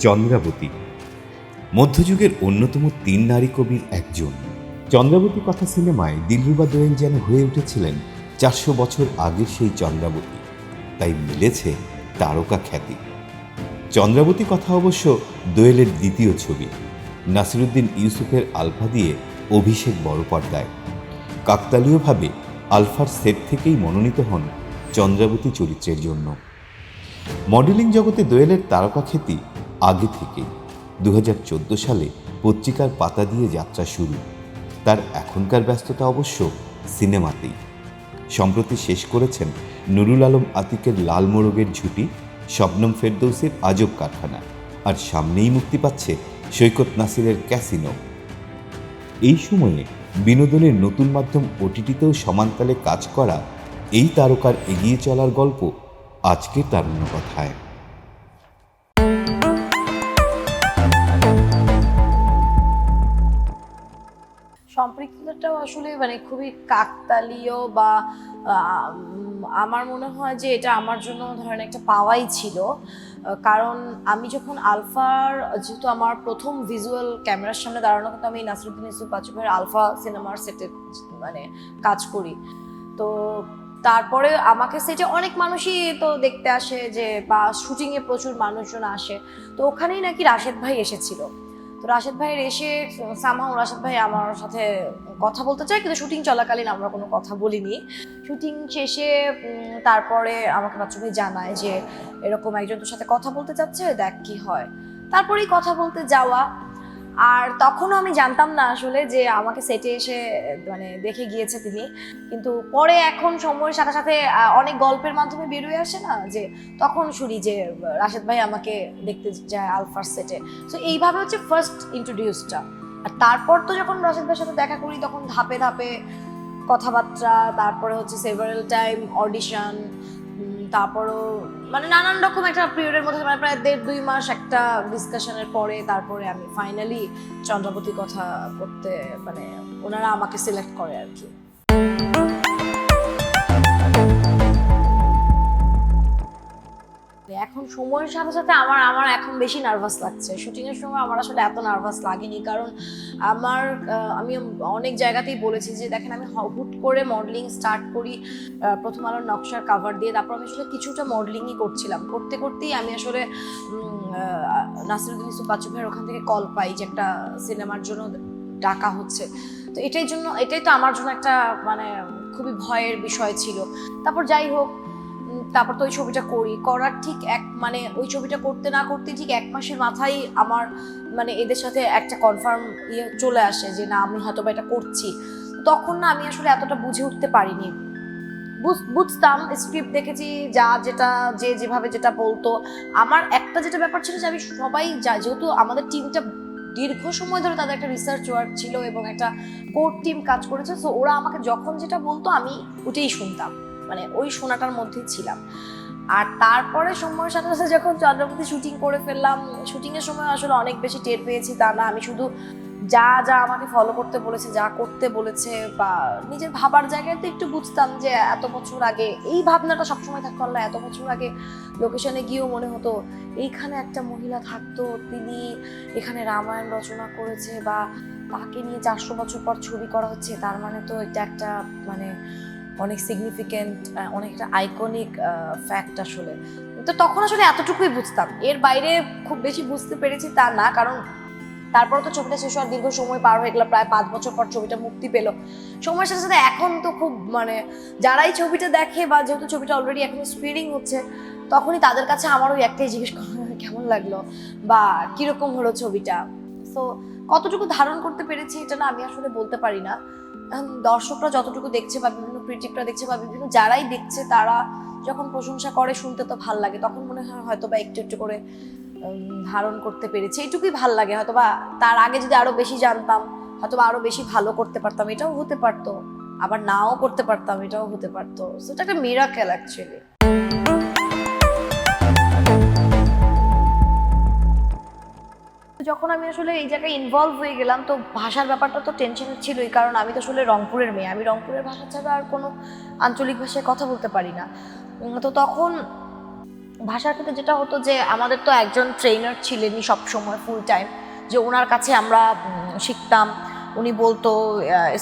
চন্দ্রাবতী। মধ্যযুগের অন্যতম তিন নারী কবির একজন। চন্দ্রাবতী কথা সিনেমায় দিলরুবা দোয়েল যেন হয়ে উঠেছিলেন চারশো বছর আগের সেই চন্দ্রাবতী। তাই মিলেছে তারকা খ্যাতি। চন্দ্রাবতী কথা অবশ্য দোয়েলের দ্বিতীয় ছবি, নাসিরুদ্দিন ইউসুফের আলফা দিয়ে অভিষেক বড় পর্দায় কাকতালীয়ভাবে আলফার সেট থেকেই মনোনীত হন চন্দ্রাবতী চরিত্রের জন্য। মডেলিং জগতে দোয়েলের তারকা খ্যাতি আগে থেকেই দু সালে পত্রিকার পাতা দিয়ে যাত্রা শুরু। তার এখনকার ব্যস্ততা অবশ্য সিনেমাতেই। সম্প্রতি শেষ করেছেন নুরুল আলম আতিকের লাল মোরগের ঝুঁটি, শবনম ফেরদৌসের আজব কারখানা আর সামনেই মুক্তি পাচ্ছে সৈকত নাসিরের ক্যাসিনো। এই সময়ে বিনোদনের নতুন মাধ্যম ওটিটিতেও সমানতালে কাজ করা এই তারকার এগিয়ে চলার গল্প আজকের তারুণ্য কথায় সম্পৃক্ততাটাও আসলে মানে খুবই কাকতালীয় বা আমার মনে হয় যে এটা আমার জন্য ধরেন একটা পাওয়াই ছিল। কারণ আমি যখন আলফার, যেহেতু আমার প্রথম ভিজুয়াল ক্যামেরার সামনে দাঁড়ানো কিন্তু আমি নাসরুদ্দিন ইসুফ বাচুফের আলফা সিনেমার সেটে মানে কাজ করি। তো তারপরে আমাকে সেটে অনেক মানুষই তো দেখতে আসে যে বা শুটিংয়ে প্রচুর মানুষজন আসে। তো ওখানেই নাকি রাশেদ ভাই এসেছিল। তো রাশেদ ভাইয়ের এসে সামাও রাশেদ ভাই আমার সাথে কথা বলতে চায়, কিন্তু শুটিং চলাকালীন আমরা কোনো কথা বলিনি। শুটিং শেষে তারপরে আমাকে বাচ্চু ভাই জানায় যে এরকম একজন তোর সাথে কথা বলতে চাচ্ছে, দেখ কি হয়। তারপরেই কথা বলতে যাওয়া আর তখনও আমি জানতাম না আসলে যে আমাকে সেটে এসে মানে দেখে গিয়েছে তিনি। কিন্তু পরে এখন সময়ের সাথে সাথে অনেক গল্পের মাধ্যমে বেরোয় আসে না? যে তখন শুনি যে, রাশেদ ভাই আমাকে দেখতে যায় আলফার সেটে তো এইভাবে হচ্ছে ফার্স্ট ইন্ট্রোডিউসটা আর তারপর তো যখন রাশেদ ভাইয়ের সাথে দেখা করি, তখন ধাপে ধাপে কথাবার্তা, তারপরে হচ্ছে সেভারেল টাইম অডিশন তারপরও মানে নানান রকম একটা পিরিয়ডের মধ্যে মানে প্রায় দেড় দুই মাস একটা ডিসকাশনের পরে তারপরে আমি ফাইনালি চন্দ্রাবতীর কথা করতে মানে ওনারা আমাকে সিলেক্ট করে আর কি। এখন সময়ের সাথে সাথে আমার আমার এখন বেশি নার্ভাস লাগছে। শুটিং এর সময় আমার আসলে এত নার্ভাস লাগেনি কারণ আমার আমি অনেক জায়গাতেই বলেছি যে দেখেন আমি হুট করে মডেলিং স্টার্ট করি প্রথম আলোর নকশার কাভার দিয়ে তারপর আমি আসলে কিছুটা মডেলিংই করছিলাম। করতে করতেই আমি আসলে নাসিরুদ্দিন বাচ্চু ভাইয়ের ওখান থেকে কল পাই যে একটা সিনেমার জন্য ডাকা হচ্ছে। তো এটাই জন্য, এটাই তো আমার জন্য একটা মানে খুবই ভয়ের বিষয় ছিল। তারপর যাই হোক তারপর তো ওই ছবিটা করি। করার ঠিক এক মানে ওই ছবিটা করতে না করতে ঠিক এক মাসের মাথায় আমার মানে এদের সাথে একটা কনফার্ম ইয়ে চলে আসে যে না, আমি হয়তো বা এটা করছি। তখন না আমি আসলে এতটা বুঝে উঠতে পারিনি। বুঝ- বুঝতাম স্ক্রিপ্ট দেখেছি, যা যেটা, যে যেভাবে যেটা বলতো। আমার একটা যেটা ব্যাপার ছিল যে আমি সবাই যা, যেহেতু আমাদের টিমটা দীর্ঘ সময় ধরে তাদের একটা রিসার্চ ওয়ার্ক ছিল এবং একটা কোর টিম কাজ করেছে তো ওরা আমাকে যখন যেটা বলতো আমি ওটাই শুনতাম। মানে ওই শোনাটার মধ্যেই ছিলাম। আর তারপরে সময়ের সাথে সাথে যখন চন্দ্রপতি শুটিং করে ফেললাম শুটিংয়ের সময় আসলে অনেক বেশি টের পেয়েছি তা না। আমি শুধু যা যা আমাকে ফলো করতে বলেছে, যা করতে বলেছে বা নিজের ভাবার জায়গায় তো একটু বুঝতাম যে এত বছর আগে এই ভাবনাটা সবসময় থাকতো আল্লাহ, এত বছর আগে লোকেশনে গিয়েও মনে হতো এইখানে একটা মহিলা থাকতো, তিনি এখানে রামায়ণ রচনা করেছে বা তাকে নিয়ে চারশো বছর পর ছবি করা হচ্ছে, তার মানে তো এটা একটা মানে অনেক সিগনিফিকেন্ট অনেকটা আইকনিক ফ্যাক্ট আসলে। তো তখন আসলে এতটুকুই বুঝতাম। এর বাইরে খুব বেশি বুঝতে পেরেছি তা না, কারণ তারপর তো ছবিটা শেষ হওয়ার দীর্ঘ সময় পার হয়ে গেল, প্রায় পাঁচ বছর পর ছবিটা মুক্তি পেল। সময়ের সাথে সাথে এখন তো খুব মানে যারাই ছবিটা দেখে বা যেহেতু ছবিটা অলরেডি এখন স্ক্রিনিং হচ্ছে, তখনই তাদের কাছে আমার ওই একটাই জিজ্ঞেস করা, কেমন লাগল? বা কীরকম হলো ছবিটা? সো কতটুকু ধারণ করতে পেরেছি এটা না আমি আসলে বলতে পারি না। দর্শকরা যতটুকু দেখছে বা ক্রিটিকরা দেখছে বা বিভিন্ন যারাই দেখছে, তারা যখন প্রশংসা করে শুনতে তো ভালো লাগে। তখন মনে হয় হয়তো বা একটু একটু করে ধারণ করতে পেরেছে। এইটুকুই ভালো লাগে। হয়তো বা তার আগে যদি আরও বেশি জানতাম হয়তো বা আরও বেশি ভালো করতে পারতাম। এটাও হতে পারতো। আবার নাও করতে পারতাম, এটাও হতে পারতো। সেটা একটা মিরাকেল অ্যাকচুয়ালি যখন আমি আসলে এই জায়গায় ইনভলভ হয়ে গেলাম। তো ভাষার ব্যাপারটা তো টেনশনের ছিলই, কারণ আমি তো আসলে রংপুরের মেয়ে। আমি রংপুরের ভাষা ছাড়া আর কোনো আঞ্চলিক ভাষায় কথা বলতে পারি না। তো তখন ভাষার ক্ষেত্রে যেটা হতো যে, আমাদের তো একজন ট্রেনার ছিলেনই সব সময় ফুল টাইম যে ওনার কাছে আমরা শিখতাম। উনি বলতো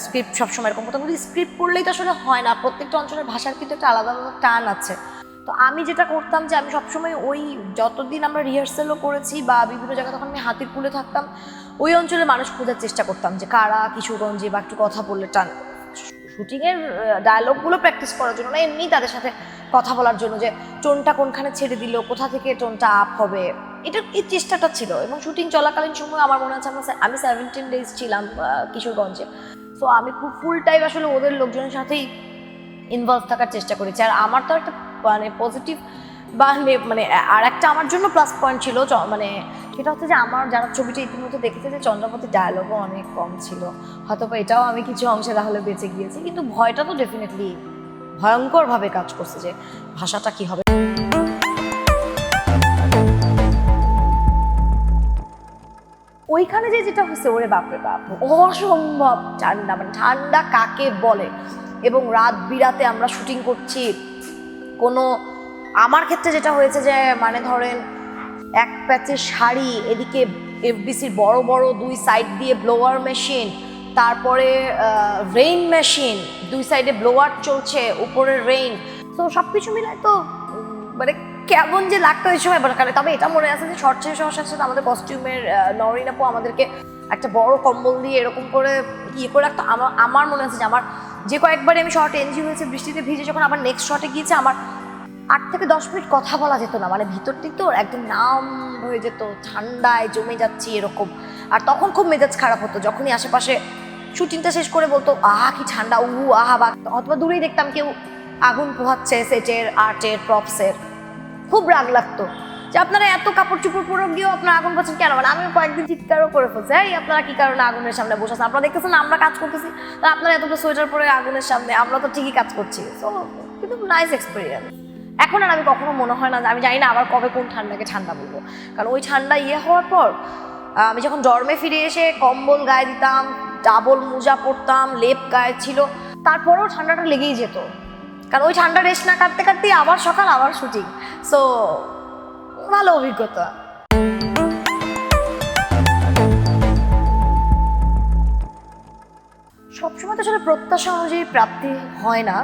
স্ক্রিপ্ট সবসময় এরকম করতাম কিন্তু স্ক্রিপ্ট পড়লেই তো আসলে হয় না। প্রত্যেকটা অঞ্চলের ভাষার কিন্তু একটা আলাদা আলাদা টান আছে। তো আমি যেটা করতাম যে আমি সবসময় ওই যতদিন আমরা রিহার্সেলও করেছি বা বিভিন্ন জায়গায় তখন আমি হাতির পুলে থাকতাম, ওই অঞ্চলের মানুষ খোঁজার চেষ্টা করতাম যে কারা কিশোরগঞ্জে বা একটু কথা বললে টান শুটিংয়ের ডায়লগগুলো প্র্যাকটিস করার জন্য না, এমনি তাদের সাথে কথা বলার জন্য যে টোনটা কোনখানে ছেড়ে দিল, কোথা থেকে টোনটা আপ হবে, এটা এই চেষ্টাটা ছিল এবং শুটিং চলাকালীন সময় আমার মনে আছে আমি সেভেন্টিন ডেজ ছিলাম কিশোরগঞ্জে। সো আমি খুব ফুল টাইম আসলে ওদের লোকজনের সাথেই ইনভলভ থাকার চেষ্টা করেছি। আর আমার তো একটা মানে পজিটিভ বা মানে আর একটা আমার জন্য প্লাস পয়েন্ট ছিল মানে সেটা হচ্ছে যে আমার যারা ছবিটা ইতিমধ্যে দেখেছে যে চন্দ্রপতি ডায়লগও অনেক কম ছিল। হয়তো বা এটাও আমি কিছু অংশে তাহলে বেঁচে গিয়েছি, কিন্তু ভয়টা তো ডেফিনেটলি ভয়ঙ্করভাবে কাজ করছে যে ভাষাটা কি হবে। ওইখানে যে যেটা হচ্ছে, ওরে বাপরে বাপ, অসম্ভব ঠান্ডা মানে ঠান্ডা কাকে বলে? এবং রাত বিরাতে আমরা শুটিং করছি কোনো, আমার ক্ষেত্রে যেটা হয়েছে যে মানে ধরেন এক প্যাচের শাড়ি, এদিকে এফবিসির বড় বড় দুই সাইড দিয়ে ব্লোয়ার মেশিন তারপরে রেইন মেশিন দুই সাইডে ব্লোয়ার চলছে, উপরে রেইন তো সব কিছু মিলায় তো মানে কেমন যে লাগতো এই সময় কারণ তবে এটা মনে আছে যে, শর্ট শেষ হওয়ার সাথে আমাদের কস্টিউমের নরিন আপু আমাদেরকে একটা বড় কম্বল দিয়ে এরকম করে ইয়ে করে রাখতো। আমার মনে আছে যে, আমার যে কয়েকবারই আমি শর্ট এনজি হয়েছে, বৃষ্টিতে ভিজে যখন আবার নেক্সট শর্টে গিয়েছে, আমার আট থেকে দশ মিনিট কথা বলা যেত না। মানে ভিতরটি তো একদম নাম হয়ে যেত, ঠান্ডায় জমে যাচ্ছি এরকম। আর তখন খুব মেজাজ খারাপ হতো, যখনই আশেপাশে শুটিংটা শেষ করে বলতো, আহা, কি ঠান্ডা উ আহা, বা অথবা দূরেই দেখতাম কেউ আগুন পোহাচ্ছে, সেটের, আর্টের, প্রপসের। খুব রাগ লাগতো। যে আপনারা এত কাপড় চুপড় পরে গিয়েও আপনারা আগুন পাচ্ছেন কেন? মানে আমি কয়েকদিন চিৎকারও করে ফেলছি। এই আপনারা কি কারণে আগুনের সামনে বসে আছেন? আপনারা দেখতেছেন আমরা কাজ করতেছি। তা আপনারা এতগুলো সোয়েটার পরে আগুনের সামনে, আমরা তো ঠিকই কাজ করছি। তো কিন্তু নাইস এক্সপিরিয়েন্স এখন আর আমি কখনো মনে হয় না আমি জানি না আবার কবে কোন ঠান্ডাকে ঠান্ডা বলব। কারণ ওই ঠান্ডা ইয়ে হওয়ার পর আমি যখন ডর্মে ফিরে এসে কম্বল গায়ে দিতাম, ডাবল মোজা পরতাম, লেপ গায়ে ছিল, তারপরেও ঠান্ডাটা লেগেই যেত। কারণ ওই ঠান্ডা রেস্ট না কাটতে কাটতেই আবার সকাল, আবার শুটিং সো ভালো অভিজ্ঞতা। সবসময় তো আসলে প্রত্যাশা অনুযায়ী প্রাপ্তি হয় না,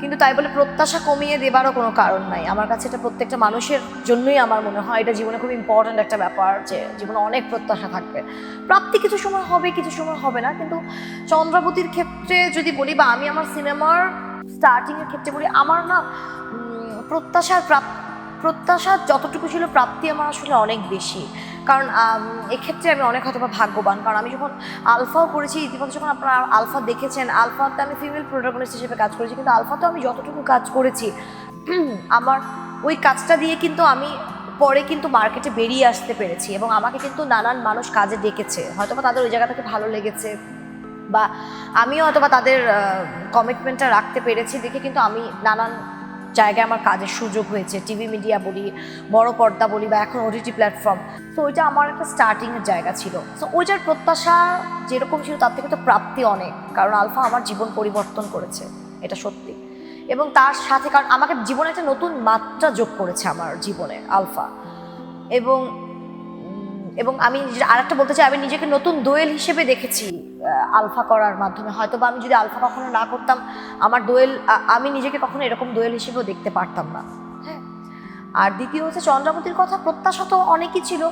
কিন্তু তাই বলে প্রত্যাশা কমিয়ে দেবারও কোনো কারণ নাই। আমার কাছে এটা প্রত্যেকটা মানুষের জন্যই আমার মনে হয়। এটা জীবনে খুব ইম্পর্ট্যান্ট একটা ব্যাপার যে জীবনে অনেক প্রত্যাশা থাকবে। প্রাপ্তি কিছু সময় হবে, কিছু সময় হবে না, কিন্তু চন্দ্রাবতীর ক্ষেত্রে যদি বলি বা আমি আমার সিনেমার স্টার্টিংয়ের ক্ষেত্রে বলি, আমার না প্রত্যাশার প্রাপ প্রত্যাশা যতটুকু ছিল প্রাপ্তি আমার আসলে অনেক বেশি। কারণ এক্ষেত্রে আমি অনেক হয়তো ভাগ্যবান। কারণ আমি যখন আলফাও করেছি, ইতিমধ্যে যখন আপনারা আলফা দেখেছেন, আলফাতে আমি ফিমেল প্রোটাগনিস্ট হিসেবে কাজ করেছি, কিন্তু আলফাতে আমি যতটুকু কাজ করেছি, আমার ওই কাজটা দিয়ে কিন্তু আমি পরে কিন্তু মার্কেটে বেরিয়ে আসতে পেরেছি এবং আমাকে কিন্তু নানান মানুষ কাজে ডেকেছে। হয়তো বা তাদের ওই জায়গা থেকে ভালো লেগেছে বা আমিও হয়তো বা তাদের কমিটমেন্টটা রাখতে পেরেছি দেখে কিন্তু আমি নানান জায়গায় আমার কাজের সুযোগ হয়েছে টিভি মিডিয়া বলি, বড় পর্দা বলি বা এখন ওটিটি প্ল্যাটফর্ম তো ওইটা আমার একটা স্টার্টিংয়ের জায়গা ছিল। তো ওইটার প্রত্যাশা যেরকম ছিল, তার থেকে তো প্রাপ্তি অনেক। কারণ আলফা আমার জীবন পরিবর্তন করেছে, এটা সত্যি। এবং তার সাথে, কারণ আমাকে জীবনে একটা নতুন মাত্রা যোগ করেছে আমার জীবনে, আলফা। এবং এবং আমি আর একটা বলতে চাই, আমি নিজেকে নতুন দোয়েল হিসেবে দেখেছি। আলফা করার মাধ্যমে। হয়তো বা আমি যদি আলফা কখনো না করতাম, আমার দোয়েল আমি নিজেকে কখনো এরকম দোয়েল হিসেবেও দেখতে পারতাম না। হ্যাঁ? আর দ্বিতীয় হচ্ছে চন্দ্রাবতীর কথা, প্রত্যাশা তো অনেকই ছিল।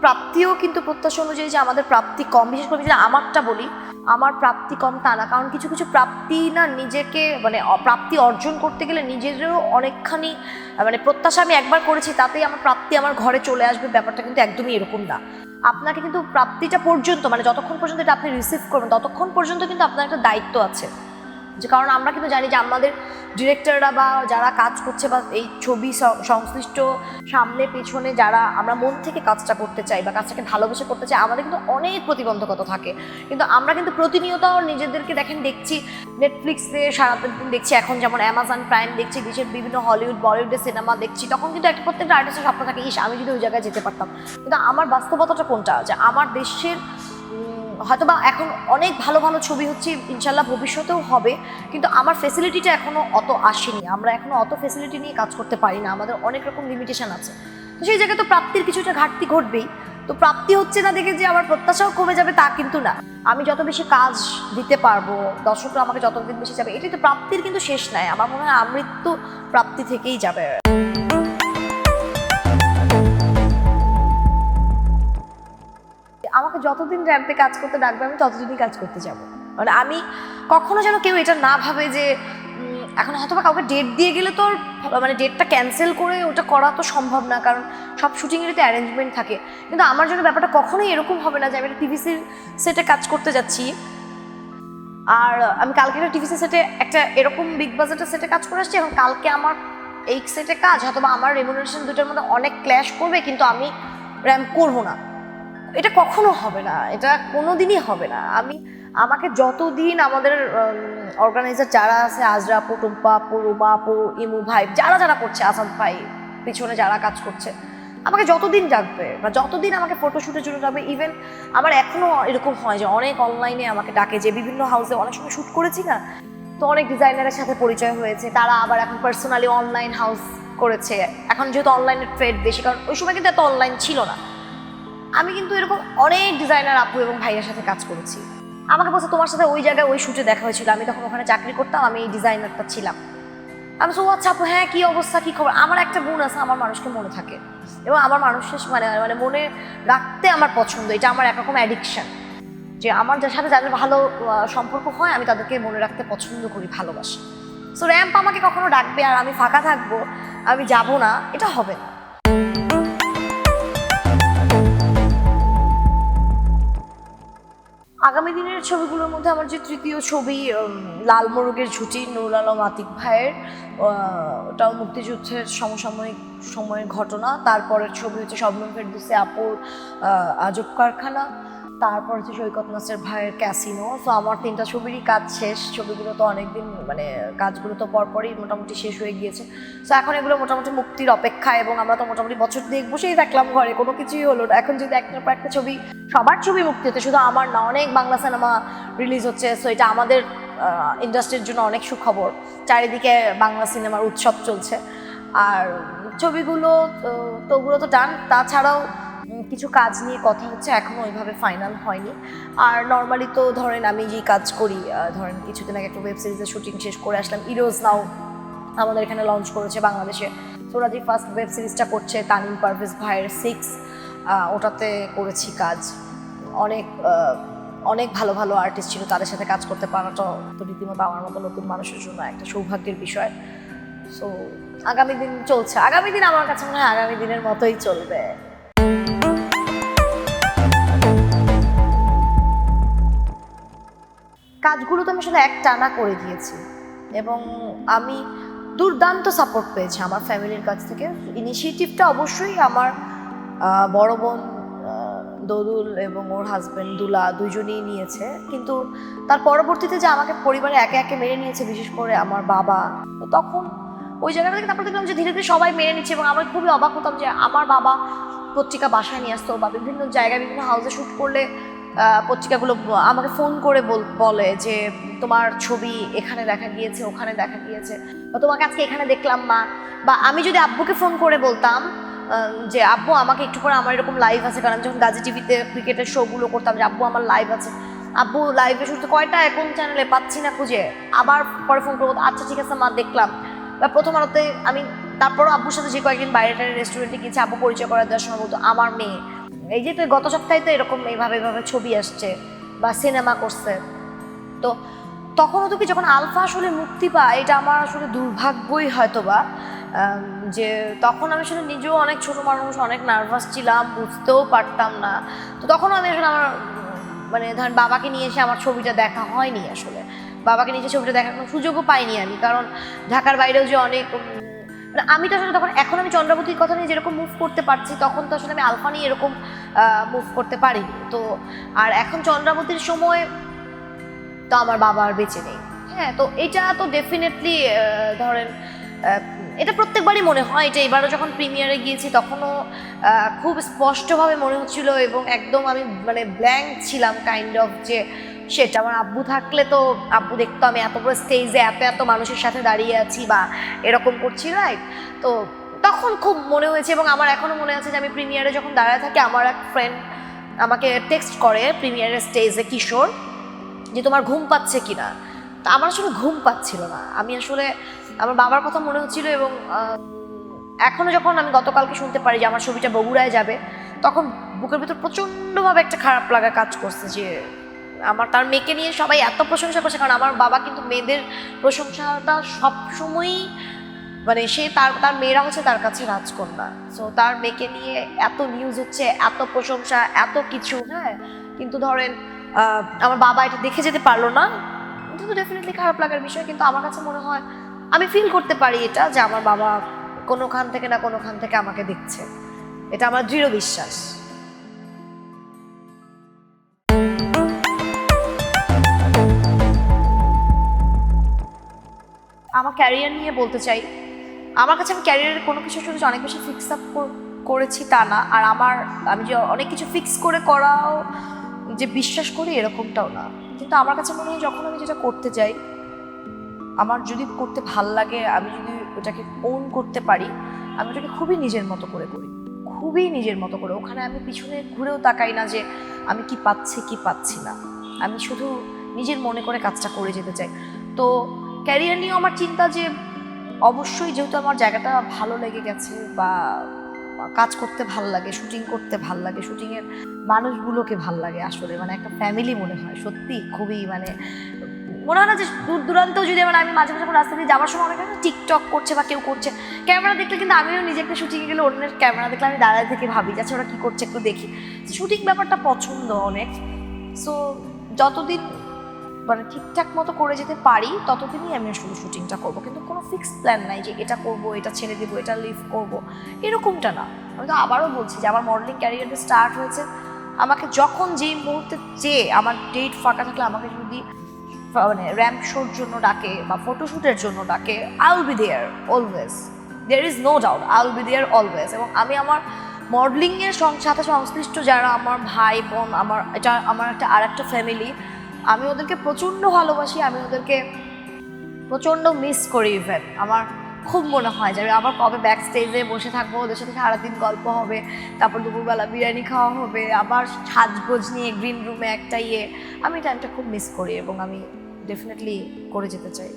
প্রাপ্তিও কিন্তু প্রত্যাশা অনুযায়ী যে আমাদের প্রাপ্তি কম, বিশেষ করে যদি আমারটা বলি আমার প্রাপ্তি কম তা না। কারণ কিছু কিছু প্রাপ্তি না নিজেকে মানে প্রাপ্তি অর্জন করতে গেলে নিজেরও অনেকখানি মানে প্রত্যাশা আমি একবার করেছি, তাতেই আমার প্রাপ্তি আমার ঘরে চলে আসবে, ব্যাপারটা কিন্তু একদমই এরকম না। আপনাকে কিন্তু প্রাপ্তিটা পর্যন্ত মানে যতক্ষণ পর্যন্ত এটা আপনি রিসিভ করবেন, ততক্ষণ পর্যন্ত কিন্তু আপনার একটা দায়িত্ব আছে। যে কারণ আমরা কিন্তু জানি যে আমাদের ডিরেক্টররা বা যারা কাজ করছে বা এই ছবি সংশ্লিষ্ট সামনে, পেছনে যারা আমরা মন থেকে কাজটা করতে চাই বা কাজটাকে ভালোবেসে করতে চাই, আমাদের কিন্তু অনেক প্রতিবন্ধকতা থাকে। কিন্তু আমরা কিন্তু প্রতিনিয়ত নিজেদেরকে দেখেন দেখছি নেটফ্লিক্সে সারাদিন দেখছি, এখন যেমন অ্যামাজন প্রাইম দেখছি, দেশের বিভিন্ন হলিউড বলিউডের সিনেমা দেখছি, তখন কিন্তু একটা প্রত্যেকটা আর্টিস্টের স্বপ্ন থাকে, ইস, আমি যদি ওই জায়গায় যেতে পারতাম। কিন্তু আমার বাস্তবতাটা কোনটা? যে আমার দেশের উম, হয়তো বা এখন অনেক ভালো ভালো ছবি হচ্ছে ইনশাল্লাহ ভবিষ্যতেও হবে কিন্তু আমার ফেসিলিটিটা এখনও অত আসেনি। আমরা এখনও অত ফেসিলিটি নিয়ে কাজ করতে পারি না আমাদের অনেক রকম লিমিটেশন আছে। তো সেই জায়গায় তো প্রাপ্তির কিছুটা ঘাটতি ঘটবেই। তো প্রাপ্তি হচ্ছে না দেখে যে আমার প্রত্যাশাও কমে যাবে তা কিন্তু না। আমি যত বেশি কাজ দিতে পারব দর্শকরা আমাকে যতদিন বেশি যাবে এটাই তো প্রাপ্তির কিন্তু শেষ নাই। আমার মনে হয় আমৃত্যু প্রাপ্তি থেকেই যাবে। আমাকে যতদিন র্যাম্পে কাজ করতে ডাকবে, আমি ততদিনই কাজ করতে যাব। মানে আমি কখনো যেন কেউ এটা না ভাবে যে এখন হয়তো বা কাউকে ডেট দিয়ে গেলে তো আর মানে ডেটটা ক্যান্সেল করে ওটা করা তো সম্ভব না, কারণ সব শুটিংয়েরই তো অ্যারেঞ্জমেন্ট থাকে। কিন্তু আমার জন্য ব্যাপারটা কখনোই এরকম হবে না যে, আমি একটা টিভিসির সেটে কাজ করতে যাচ্ছি। আর আমি কালকে একটা টিভিসি সেটে একটা এরকম বিগ বাজেটের সেটে কাজ করে আসছি, এখন কালকে আমার এই সেটে কাজ হয়তো বা আমার রেমুনারেশন দুটোর মধ্যে অনেক ক্ল্যাশ করবে, কিন্তু আমি র্যাম্প করব না। এটা কখনো হবে না, এটা কোনো দিনই হবে না। আমি, আমাকে যতদিন আমাদের অর্গানাইজার যারা আছে, আজরা আপু, টুম্পা আপু রুমা আপু, ইমু ভাই, যারা যারা করছে, আসাদ ভাই, পিছনে যারা কাজ করছে, আমাকে যতদিন ডাকবে বা যতদিন আমাকে ফটোশ্যুটের জন্য যাবে ইভেন আমার এখনও এরকম হয় যে অনেক অনলাইনে আমাকে ডাকে যে, বিভিন্ন হাউসে অনেক সময় শ্যুট করেছি না? তো অনেক ডিজাইনারের সাথে পরিচয় হয়েছে, তারা আবার এখন পার্সোনালি অনলাইন হাউস করেছে। এখন যেহেতু অনলাইনের ট্রেড বেশি, কারণ ওই সময় কিন্তু এত অনলাইন ছিল না। আমি কিন্তু এরকম অনেক ডিজাইনার আপু এবং ভাইয়ের সাথে কাজ করেছি। আমাকে বলছে, তোমার সাথে ওই জায়গায় ওই শুটে দেখা হয়েছিল। আমি তখন ওখানে চাকরি করতাম, আমি এই ডিজাইনারটা ছিলাম। আমি তো আচ্ছা আপু হ্যাঁ কী অবস্থা, কী খবর? আমার একটা গুণ আছে, আমার মানুষকে মনে থাকে। এবং আমার মানুষের মানে মানে মনে রাখতে আমার পছন্দ, এটা আমার একরকম অ্যাডিকশান যে আমার যার সাথে যাদের ভালো সম্পর্ক হয়, আমি তাদেরকে মনে রাখতে পছন্দ করি, ভালোবাসি। সো র্যাম্প আমাকে কখনো ডাকবে, আর আমি ফাঁকা থাকব, আমি যাব না, এটা হবে না। আগামী দিনের ছবিগুলোর মধ্যে আমার যে তৃতীয় ছবি লাল মোরগের ঝুঁটি, নুরুল আলম, আতিক ভাইয়ের ওটাও মুক্তিযুদ্ধের সমসাময়িক সময়ের ঘটনা। তারপরের ছবি হচ্ছে শবনম ফেরদুসে আপুর আজব কারখানা। তারপর হচ্ছে সৈকত নাসের ভাইয়ের ক্যাসিনো তো আমার তিনটা ছবিরই কাজ শেষ। ছবিগুলো তো অনেকদিন মানে কাজগুলো তো পরপরই মোটামুটি শেষ হয়ে গিয়েছে। তো এখন এগুলো মোটামুটি মুক্তির অপেক্ষা এবং আমরা তো মোটামুটি বছর দিয়ে বসেই থাকলাম ঘরে, কোনো কিছুই হলো না। এখন যদি একটার পর একটা ছবি, সবার ছবি মুক্তি হচ্ছে শুধু আমার না, অনেক বাংলা সিনেমা রিলিজ হচ্ছে সো এটা আমাদের ইন্ডাস্ট্রির জন্য অনেক সুখবর। চারিদিকে বাংলা সিনেমার উৎসব চলছে। আর ছবিগুলো, তো- ওগুলো তো ডান তাছাড়াও কিছু কাজ নিয়ে কথা হচ্ছে এখনও ওইভাবে ফাইনাল হয়নি। আর নর্মালি তো ধরেন আমি যেই কাজ করি ধরেন কিছুদিন আগে একটা ওয়েব সিরিজের শুটিং শেষ করে আসলাম ইরোজ নাও আমাদের এখানে লঞ্চ করেছে বাংলাদেশে। ওরা যে ফার্স্ট ওয়েব সিরিজটা করছে, তানিম পারভেজ ভাইয়ের সিক্স ওটাতে করেছি কাজ। অনেক অনেক ভালো ভালো আর্টিস্ট ছিল, তাদের সাথে কাজ করতে পারাটা তো রীতিমতো আমার মতো নতুন মানুষের জন্য একটা সৌভাগ্যের বিষয়। সো আগামী দিন চলছে। আগামী দিন আমার কাছে মনে হয় আগামী দিনের মতোই চলবে। কাজগুলো তো আমি শুধু এক টানা করে দিয়েছি। এবং আমি দুর্দান্ত সাপোর্ট পেয়েছি আমার ফ্যামিলির কাছ থেকে। ইনিশিয়েটিভটা অবশ্যই আমার বড় বোন দোদুল এবং ওর হাজব্যান্ড দুলা দুজনেই নিয়েছে। কিন্তু তার পরবর্তীতে যে আমাকে পরিবারে একে একে মেনে নিয়েছে, বিশেষ করে আমার বাবা, তো তখন ওই জায়গাটা থেকে তারপর দেখলাম যে ধীরে ধীরে সবাই মেনে নিচ্ছে এবং আমি খুবই অবাক হতাম যে আমার বাবা পত্রিকা বাসায় নিয়ে আসতো বা বিভিন্ন জায়গায় বিভিন্ন হাউসে শ্যুট করলে পত্রিকাগুলো আমাকে ফোন করে বল- যে তোমার ছবি এখানে দেখা গিয়েছে, ওখানে দেখা গিয়েছে। বা তোমাকে আজকে এখানে দেখলাম মা। বা আমি যদি আব্বুকে ফোন করে বলতাম যে আব্বু আমাকে একটু করে আমার এরকম লাইভ আছে। কারণ যখন গাজী টিভিতে ক্রিকেটের শোগুলো করতাম যে আব্বু আমার লাইভ আছে। আব্বু লাইভে শুনতে কয়টা কোন চ্যানেলে পাচ্ছি না খুঁজে। আবার পরে ফোন করব আচ্ছা ঠিক আছে মা, দেখলাম। বা প্রথম আলোতে আমি, তারপরও আব্বুর সাথে যে কয়েকদিন বাইরে রেস্টুরেন্টে গিয়েছি, আব্বু পরিচয় করার দেওয়ার সময় বলতো, আমার মেয়ে। এই যে তো গত সপ্তাহে তো এরকম এইভাবে এইভাবে ছবি আসছে বা সিনেমা করছে, তো তখনও তো কি যখন আলফা আসলে মুক্তি পায়, এটা আমার আসলে দুর্ভাগ্যই হয়তো বা যে তখন আমি আসলে নিজেও অনেক ছোট মানুষ, অনেক নার্ভাস ছিলাম, বুঝতেও পারতাম না। তো তখন আমি আসলে আমার মানে ধরেন বাবাকে নিয়ে এসে আমার ছবিটা দেখা হয়নি আসলে। বাবাকে নিয়ে এসে ছবিটা দেখার কোনো সুযোগও পাইনি আমি, কারণ ঢাকার বাইরেও যে অনেক মানে আমি তো আসলে তখন, এখন আমি চন্দ্রাবতীর কথা নিয়ে যেরকম মুভ করতে পারছি, তখন তো আসলে আমি আলফা নিয়ে এরকম মুভ করতে পারি। তো আর এখন চন্দ্রাবতীর সময় তো আমার বাবা আর বেঁচে নেই। হ্যাঁ তো এটা তো ডেফিনেটলি ধরেন এটা প্রত্যেকবারই মনে হয় এটা এবারও যখন প্রিমিয়ারে গিয়েছি তখনও খুব স্পষ্টভাবে মনে হচ্ছিল এবং একদম আমি মানে ব্ল্যাঙ্ক ছিলাম কাইন্ড অফ যে সেটা আমার আব্বু থাকলে তো আব্বু দেখতো আমি এত বড় স্টেজে এত এত মানুষের সাথে দাঁড়িয়ে আছি বা এরকম করছি রাইট তো তখন খুব মনে হয়েছে এবং আমার এখনও মনে আছে যে আমি প্রিমিয়ারে যখন দাঁড়ায় থাকি আমার এক ফ্রেন্ড আমাকে টেক্সট করে প্রিমিয়ারের স্টেজে কিশোর যে তোমার ঘুম পাচ্ছে কি না তা আমার আসলে ঘুম পাচ্ছিল না। আমি আসলে আমার বাবার কথা মনে হচ্ছিল এবং আহ, এখনও যখন আমি গতকালকে শুনতে পারি যে আমার ছবিটা বগুড়ায় যাবে তখন বুকের ভিতর প্রচণ্ডভাবে একটা খারাপ লাগা কাজ করছে যে আমার, তার মেয়েকে নিয়ে সবাই এত প্রশংসা করছে, কারণ আমার বাবা কিন্তু মেয়েদের প্রশংসাটা সবসময়ই মানে সে তার তার মেয়েরা হচ্ছে তার কাছে রাজকন্যা। সো তার মেয়েকে নিয়ে এত নিউজ হচ্ছে, এত প্রশংসা, এত কিছু হ্যাঁ? কিন্তু ধরেন আমার বাবা এটা দেখে যেতে পারল না। কিন্তু ডেফিনেটলি খারাপ লাগার বিষয়, কিন্তু আমার কাছে মনে হয়, আমি ফিল করতে পারি এটা, যে আমার বাবা কোনোখান থেকে না কোনোখান থেকে আমাকে দেখছে। এটা আমার দৃঢ় বিশ্বাস। আমার ক্যারিয়ার নিয়ে বলতে চাই। আমার কাছে আমি ক্যারিয়ারের কোনো কিছু শুধু অনেক বেশি ফিক্স আপ করেছি তা না। আর আমার, আমি যে অনেক কিছু ফিক্স করে করাও, যে বিশ্বাস করি এরকমটাও না। কিন্তু আমার কাছে মনে হয় যখন আমি যেটা করতে চাই আমার যদি করতে ভালো লাগে, আমি যদি ওটাকে ওন করতে পারি, আমি ওটাকে খুবই নিজের মতো করে করি। খুবই নিজের মতো করে। ওখানে আমি পিছনে ঘুরেও তাকাই না যে আমি কি পাচ্ছি কি পাচ্ছি না। আমি শুধু নিজের মনে করে কাজটা করে যেতে চাই। তো ক্যারিয়ার নিয়েও আমার চিন্তা যে অবশ্যই যেহেতু আমার জায়গাটা ভালো লেগে গেছে বা কাজ করতে ভালো লাগে শুটিং করতে ভালো লাগে শুটিংয়ের মানুষগুলোকে ভালো লাগে আসলে মানে একটা ফ্যামিলি মনে হয়, সত্যি খুবই মানে মনে হয় না যে দূর দূরান্তেও যদি মানে আমি মাঝে মাঝে রাস্তা দিয়ে যাওয়ার সময় অনেকে টিকটক করছে বা কেউ করছে ক্যামেরা দেখলে কিন্তু আমিও নিজেকে শুটিংয়ে গেলে অন্যের ক্যামেরা দেখলে আমি দাঁড়ায় থেকে ভাবি যাচ্ছে ওরা কী করছে একটু দেখি। শুটিং ব্যাপারটা পছন্দ অনেক। সো যতদিন মানে ঠিকঠাক মতো করে যেতে পারি, ততদিনই আমি শুধু শুটিংটা করব। কিন্তু কোনো ফিক্সড প্ল্যান নাই যে এটা করব, এটা ছেড়ে দেবো, এটা লিভ করব। এরকমটা না। আমি তো আবারও বলছি যে আমার মডেলিং ক্যারিয়ারটা স্টার্ট হয়েছে। আমাকে যখন যেই মুহূর্তে চেয়ে আমার ডেট ফাঁকা থাকলে আমাকে যদি মানে র্যাম্প শোর জন্য ডাকে বা ফটোশ্যুটের জন্য ডাকে I will be there always there is no doubt I will be there always এবং আমি আমার মডেলিংয়ের সাথে সংশ্লিষ্ট যারা আমার ভাই বোন, আমার এটা আমার একটা আর একটা ফ্যামিলি আমি ওদেরকে প্রচণ্ড ভালোবাসি, আমি ওদেরকে প্রচণ্ড মিস করি ইভেন আমার খুব মনে হয় যে আবার কবে ব্যাক স্টেজে বসে থাকব, ওদের সাথে সারাদিন গল্প হবে, তারপর দুপুরবেলা বিরিয়ানি খাওয়া হবে, আবার সাজগোজ নিয়ে গ্রিন রুমে একটা ইয়ে। আমি টাইমটা খুব মিস করি এবং আমি ডেফিনেটলি করে যেতে চাই।